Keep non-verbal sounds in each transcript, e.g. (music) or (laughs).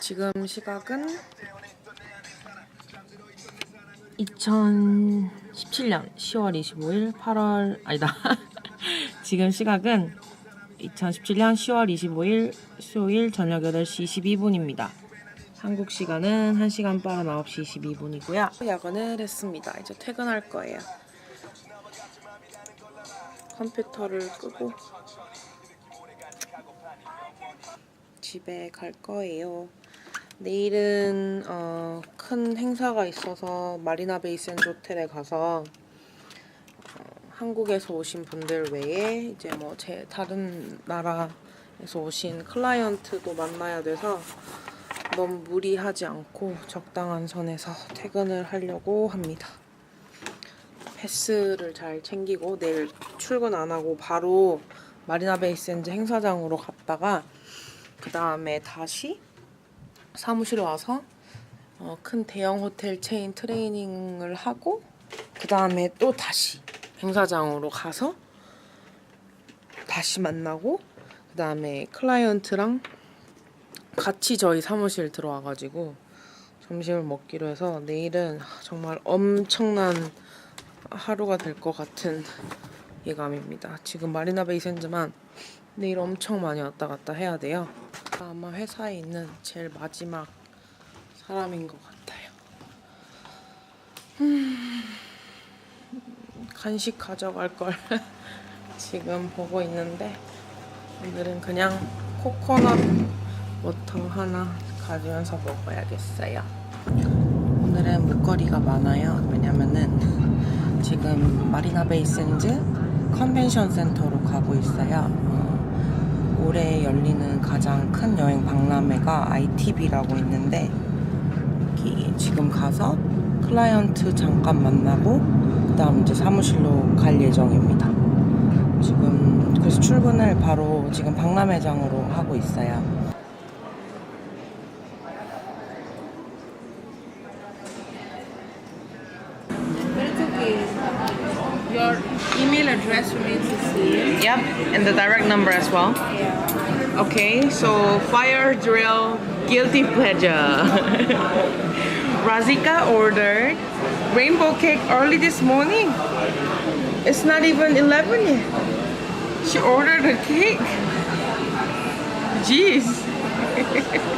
지금 시각은 2017년 10월 25일 8월 아니다. (laughs) 지금 시각은 2017년 10월 25일 수요일 저녁 8시 22분입니다. 한국 시간은 1시간 빠른 9시 22분이고요. 야근을 했습니다. 이제 퇴근할 거예요. 컴퓨터를 끄고 집에 갈 거예요. 내일은 어, 큰 행사가 있어서 마리나 베이 샌즈 호텔에 가서 어, 한국에서 오신 분들 외에 이제 뭐 제 다른 나라에서 오신 클라이언트도 만나야 돼서 너무 무리하지 않고 적당한 선에서 퇴근을 하려고 합니다. 패스를 잘 챙기고 내일 출근 안 하고 바로 마리나 베이 샌즈 행사장으로 갔다가 그 다음에 다시 사무실 와서 어, 큰 대형 호텔 체인 트레이닝을 하고 그 다음에 또 다시 행사장으로 가서 다시 만나고 그 다음에 클라이언트랑 같이 저희 사무실 들어와가지고 점심을 먹기로 해서 내일은 정말 엄청난 하루가 될 것 같은 예감입니다. 지금 마리나 베이 샌즈만 내일 엄청 많이 왔다 갔다 해야 돼요. 아마 회사에 있는 제일 마지막 사람인 것 같아요. 음, 간식 가져갈 걸 (laughs) 지금 보고 있는데 오늘은 그냥 코코넛 워터 하나 가지면서 먹어야겠어요. 오늘은 목걸이가 많아요. 왜냐면은 지금 마리나 베이 샌즈 컨벤션 센터로 가고 있어요. 어, 올해 열리는 가장 큰 여행 박람회가 ITB라고 있는데 여기 지금 가서 클라이언트 잠깐 만나고 그 다음 이제 사무실로 갈 예정입니다. 지금 그래서 출근을 바로 지금 박람회장으로 하고 있어요. Your email address remains the same. Yep, and the direct number as well. Okay, so fire drill guilty pleasure. (laughs) Razika ordered rainbow cake early this morning. It's not even 11 yet. She ordered a cake. Jeez. (laughs)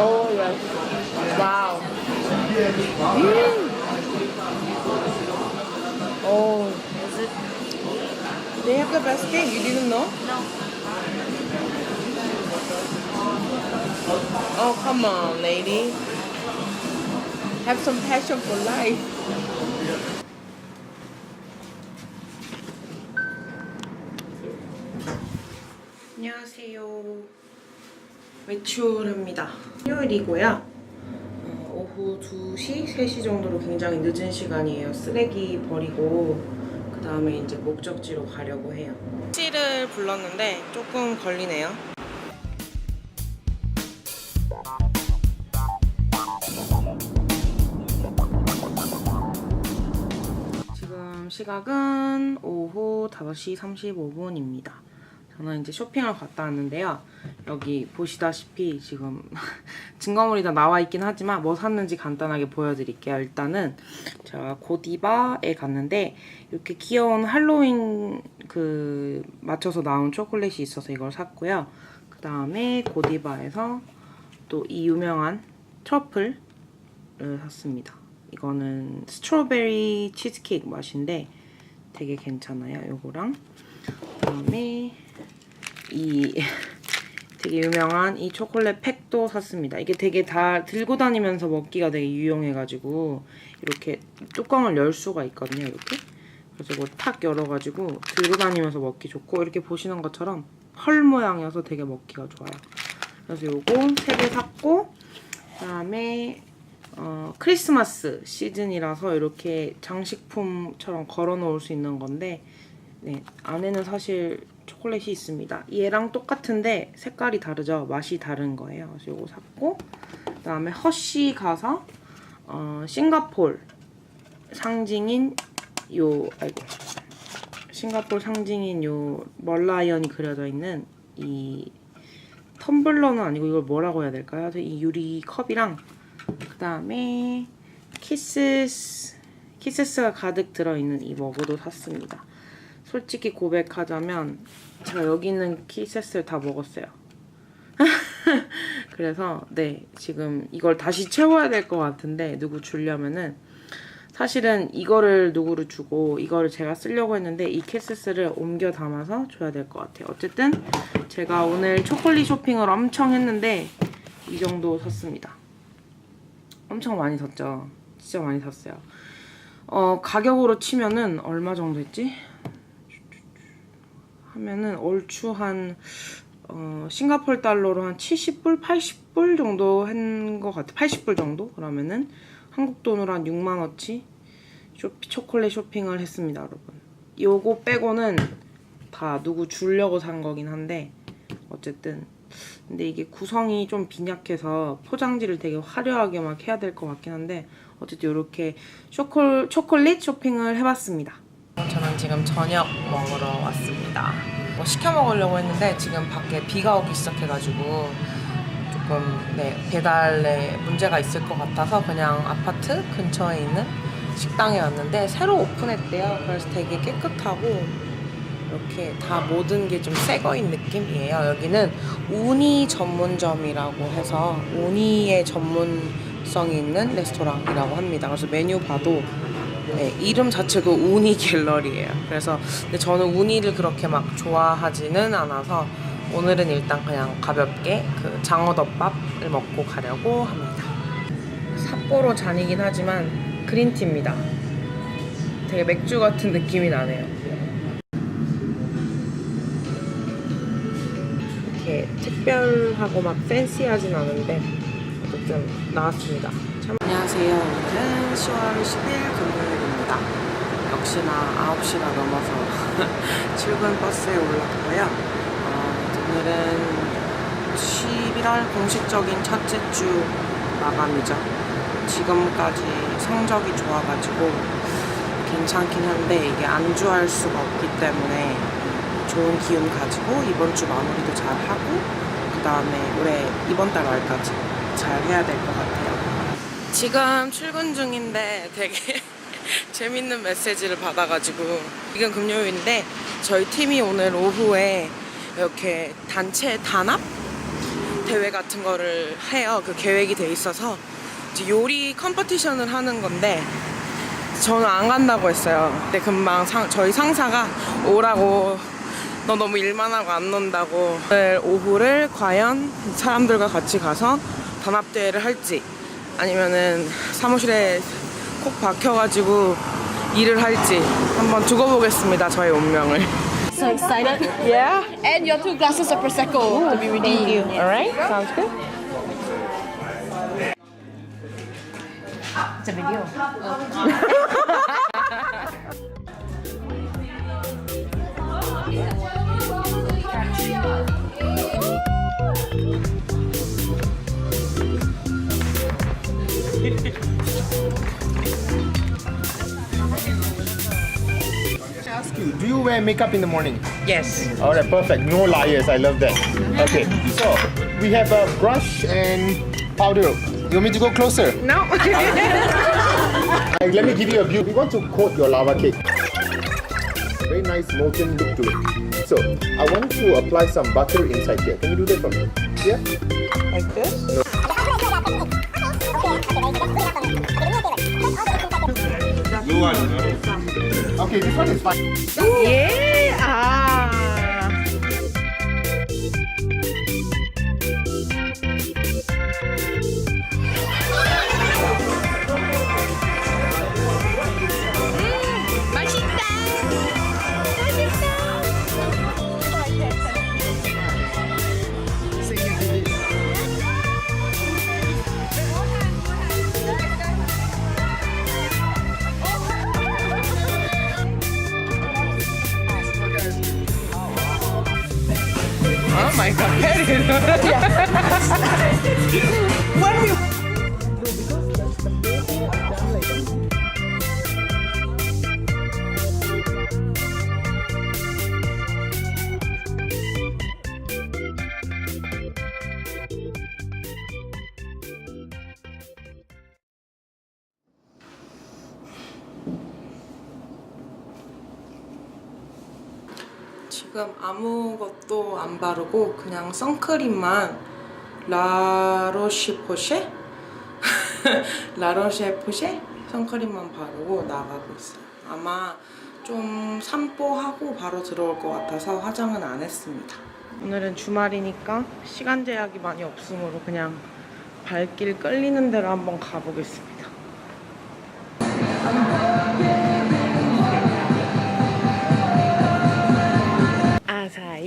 Oh yes. Wow. Mm. They have the best cake. You didn't know? No. Oh, come on, lady. Have some passion for life. 안녕하세요. 외출합니다. 화요일이고요. 어, 오후 2시, 3시 정도로 굉장히 늦은 시간이에요. 쓰레기 버리고 그 다음에 이제 목적지로 가려고 해요. 택시를 불렀는데 조금 걸리네요. 지금 시각은 오후 5시 35분입니다. 저는 이제 쇼핑을 갔다 왔는데요. 여기 보시다시피 지금 (laughs) 증거물이 다 나와 있긴 하지만 뭐 샀는지 간단하게 보여드릴게요. 일단은 제가 고디바에 갔는데 이렇게 귀여운 할로윈 그 맞춰서 나온 초콜릿이 있어서 이걸 샀고요. 그 다음에 고디바에서 또 이 유명한 트러플을 샀습니다. 이거는 스트로베리 치즈케이크 맛인데 되게 괜찮아요. 요거랑 그다음에 이 되게 유명한 이 초콜릿 팩도 샀습니다. 이게 되게 다 들고 다니면서 먹기가 되게 유용해가지고 이렇게 뚜껑을 열 수가 있거든요. 이렇게 그래서 이거 탁 열어가지고 들고 다니면서 먹기 좋고 이렇게 보시는 것처럼 펄 모양이어서 되게 먹기가 좋아요. 그래서 요거 세 개 샀고 그다음에 어, 크리스마스 시즌이라서 이렇게 장식품처럼 걸어 놓을 수 있는 건데 네, 안에는 사실 초콜릿이 있습니다. 얘랑 똑같은데 색깔이 다르죠? 맛이 다른 거예요. 그래서 이거 샀고 그다음에 허쉬 가서 어, 싱가폴 상징인 요 아이고 싱가포르 상징인 요 멀라이언이 그려져 있는 이 텀블러는 아니고 이걸 뭐라고 해야 될까요? 이 유리 컵이랑 그 다음에 키스스 키스스가 가득 들어있는 이 머그도 샀습니다. 솔직히 고백하자면 제가 여기 있는 키세스를 다 먹었어요. (laughs) 그래서 네 지금 이걸 다시 채워야 될 것 같은데 누구 주려면은 사실은 이거를 누구를 주고 이거를 제가 쓰려고 했는데 이 키세스를 옮겨 담아서 줘야 될 것 같아요. 어쨌든 제가 오늘 초콜릿 쇼핑을 엄청 했는데 이 정도 샀습니다. 엄청 많이 샀죠. 진짜 많이 샀어요. 어 가격으로 치면은 얼마 정도 했지? 하면은 얼추 한 어, 싱가폴 달러로 한 70불, 80불 정도 한 것 같아. 80불 정도? 그러면은 한국 돈으로 한 6만 원치 쇼, 초콜릿 쇼핑을 했습니다, 여러분. 요거 빼고는 다 누구 주려고 산 거긴 한데 어쨌든 근데 이게 구성이 좀 빈약해서 포장지를 되게 화려하게 막 해야 될 것 같긴 한데 어쨌든 이렇게 초콜, 초콜릿 쇼핑을 해봤습니다. 저는 지금 저녁 먹으러 왔습니다. 뭐 시켜 먹으려고 했는데 지금 밖에 비가 오기 시작해가지고 조금 네, 배달에 문제가 있을 것 같아서 그냥 아파트 근처에 있는 식당에 왔는데 새로 오픈했대요. 그래서 되게 깨끗하고 이렇게 다 모든 게 좀 새 거인 느낌이에요. 여기는 우니 전문점이라고 해서 우니의 전문성이 있는 레스토랑이라고 합니다. 그래서 메뉴 봐도 네, 이름 자체도 우니 갤러리예요. 그래서 근데 저는 우니를 그렇게 막 좋아하지는 않아서 오늘은 일단 그냥 가볍게 그 장어덮밥을 먹고 가려고 합니다. 삿포로 잔이긴 하지만 그린티입니다. 되게 맥주 같은 느낌이 나네요. 이렇게 특별하고 막 팬시하진 않은데 어쨌든 나왔습니다. 참... 안녕하세요. 오늘은 10월 10일 금요일 입니다. 역시나 9시가 넘어서 (laughs) 출근 버스에 올랐고요. 어, 오늘은 11월 공식적인 첫째 주 마감이죠. 지금까지 성적이 좋아가지고 괜찮긴 한데 이게 안주할 수가 없기 때문에 좋은 기운 가지고 이번 주 마무리도 잘 하고 그 다음에 올해 이번 달 말까지 잘 해야 될 것 같아요. 지금 출근 중인데 되게 (laughs) 재밌는 메시지를 받아가지고 지금 금요일인데 저희 팀이 오늘 오후에 이렇게 단체 단합 대회 같은 거를 해요. 그 계획이 돼 있어서 요리 컴퍼티션을 하는 건데 저는 안 간다고 했어요. 근데 금방 상- 저희 상사가 오라고 너 너무 일만 하고 안 논다고 오늘 오후를 과연 사람들과 같이 가서 단합대회를 할지 아니면은 사무실에 콕 박혀가지고 일을 할지 한번 두고 보겠습니다 저의 운명을 So excited. Yeah? And your two glasses of Prosecco to be redeemed. Alright, sounds good. It's a video. ask wear makeup in the morning? Yes. All right, perfect. No liars. I love that. Okay, so we have a brush and powder. You want me to go closer? No. (laughs) Uh, let me give you a view. We want to coat your lava cake. Very nice molten look to it. So I want to apply some butter inside here. Can you do that for me? Yeah. like this? (laughs) Blue one. Okay, this one is fine. Yeah. Ah. ya. 지금 아무것도 안 바르고 그냥 선크림만 라로시포쉐? (laughs) 라로쉐포쉐? 선크림만 바르고 나가고 있어요. 아마 좀 산보하고 바로 들어올 것 같아서 화장은 안 했습니다. 오늘은 주말이니까 시간 제약이 많이 없으므로 그냥 발길 끌리는 대로 한번 가보겠습니다.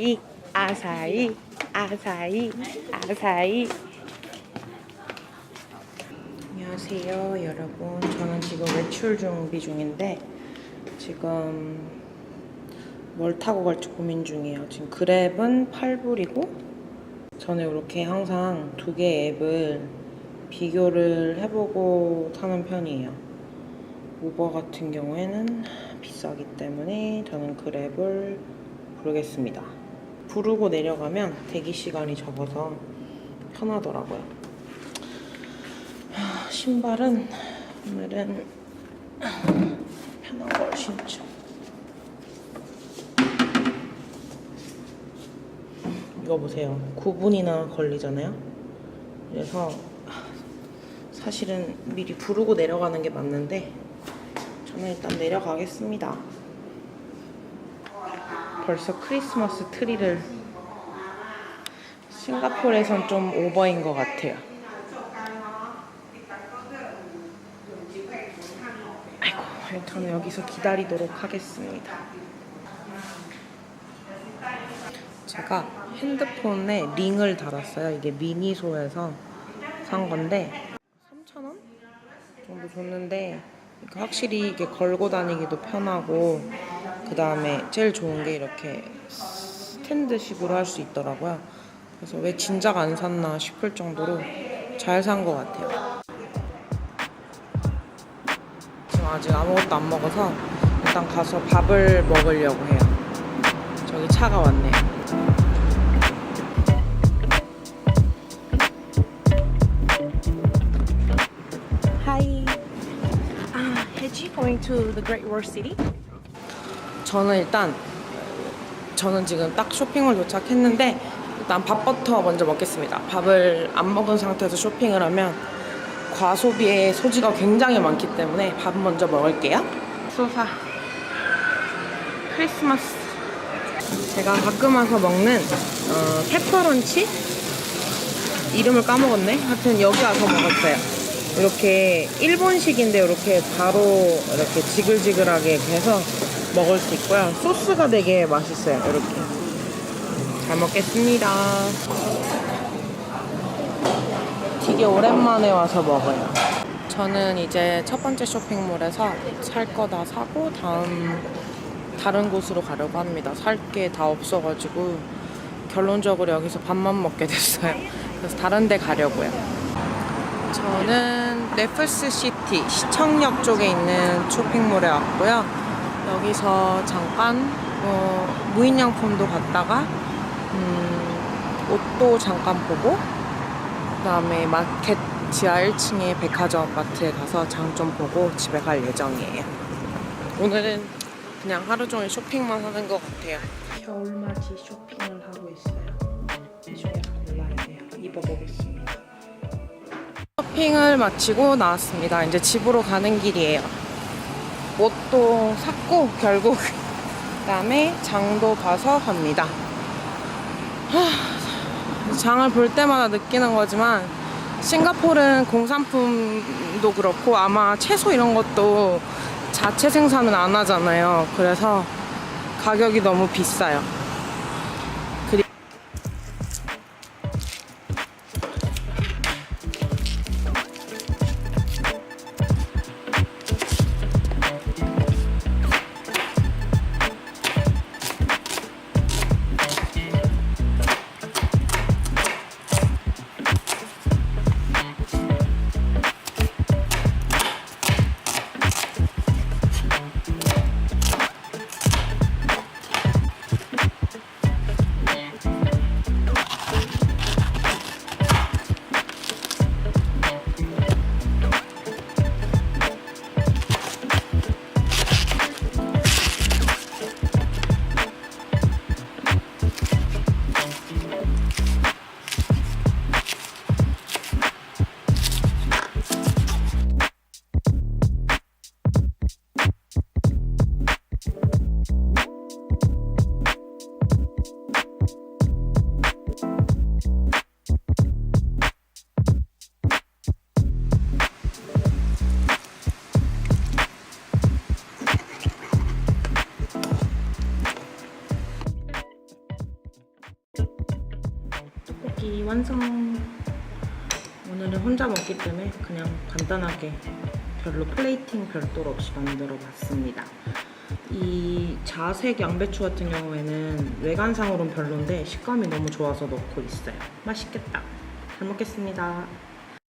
아사히, 아사히, 아사히, 아사히. 안녕하세요, 여러분. 저는 지금 외출 준비 중인데 지금 뭘 타고 갈지 고민 중이에요. 지금 그랩은 8불이고 저는 이렇게 항상 두 개의 앱을 비교를 해보고 타는 편이에요. 우버 같은 경우에는 비싸기 때문에 저는 그랩을 부르겠습니다. 부르고 내려가면 대기 시간이 적어서 편하더라고요. 하, 신발은 오늘은 편한 걸 신죠. 이거 보세요. 9분이나 걸리잖아요. 그래서 사실은 미리 부르고 내려가는 게 맞는데 저는 일단 내려가겠습니다. 벌써 크리스마스 트리를 싱가포르에선 좀 오버인 것 같아요. 아이고, 일단은 여기서 기다리도록 하겠습니다. 제가 핸드폰에 링을 달았어요. 이게 미니소에서 산 건데 3,000원 정도 줬는데 이거 확실히 이게 걸고 다니기도 편하고 그 다음에 제일 좋은 게 이렇게 스탠드식으로 할 수 있더라고요. 그래서 왜 진작 안 샀나 싶을 정도로 잘 산 것 같아요. 지금 아직 아무것도 안 먹어서 일단 가서 밥을 먹으려고 해요. 저기 차가 왔네요. Going to the Great Wall City? 저는 일단 저는 지금 딱 쇼핑을 도착했는데 일단 밥부터 먼저 먹겠습니다. 밥을 안 먹은 상태에서 쇼핑을 하면 과소비의 소지가 굉장히 많기 때문에 밥 먼저 먹을게요. 소사 크리스마스 제가 가끔 와서 먹는 어, 페퍼런치 이름을 까먹었네. 하여튼 여기 와서 먹었어요. 이렇게 일본식인데 이렇게 바로 이렇게 지글지글하게 해서 먹을 수 있고요. 소스가 되게 맛있어요. 이렇게. 잘 먹겠습니다. 되게 오랜만에 와서 먹어요. 저는 이제 첫 번째 쇼핑몰에서 살 거 다 사고 다음 다른 곳으로 가려고 합니다. 살 게 다 없어가지고 결론적으로 여기서 밥만 먹게 됐어요. 그래서 다른 데 가려고요. 저는 레프스 시티 시청역 쪽에 있는 쇼핑몰에 왔고요. 여기서 잠깐 어, 무인양품도 갔다가 음, 옷도 잠깐 보고 그다음에 마켓 지하 1층의 백화점 마트에 가서 장 좀 보고 집에 갈 예정이에요. 오늘은 그냥 하루 종일 쇼핑만 하는 것 같아요. 겨울맞이 쇼핑을 하고 있어요. 이 중에 골라야 돼요. 입어보겠습니다. 쇼핑을 마치고 나왔습니다. 이제 집으로 가는 길이에요. 옷도 샀고 결국 (laughs) 그다음에 장도 봐서 합니다. 하, 장을 볼 때마다 느끼는 거지만 싱가포르는 공산품도 그렇고 아마 채소 이런 것도 자체 생산은 안 하잖아요. 그래서 가격이 너무 비싸요. 완성. 오늘은 혼자 먹기 때문에 그냥 간단하게 별로 플레이팅 별도로 없이 만들어 봤습니다. 이 자색 양배추 같은 경우에는 외관상으로는 별론데 식감이 너무 좋아서 넣고 있어요. 맛있겠다. 잘 먹겠습니다.